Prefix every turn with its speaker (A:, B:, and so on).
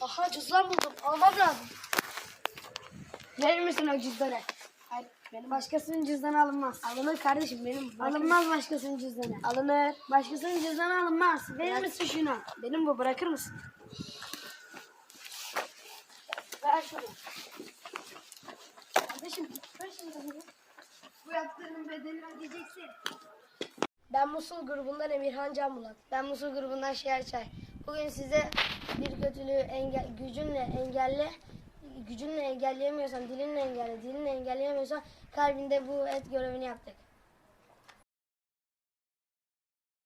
A: Aa cüzdan buldum. Almam lazım. Verir misin o cüzdanı?
B: Hayır benim
A: Başkasının cüzdanı alınmaz.
B: alınır kardeşim benim.
A: Alınmaz başkasının cüzdanı.
B: Alınır.
A: Başkasının cüzdanı alınmaz. Verir
B: Bırak.
A: misin şunu?
B: Benim bu bırakır mısın?
A: Ver şunu. Kardeşim ver şunu. Bu yaptığının bedelini ödeyeceksin.
B: Ben Musul grubundan Emirhan Can Bulat. Ben Musul grubundan Şeher Çay. Bugün size bir kötülüğü engel, gücünle engelle, gücünle engelleyemiyorsan, dilinle engelle, dilinle engelleyemiyorsan kalbinde bu et görevini yaptık.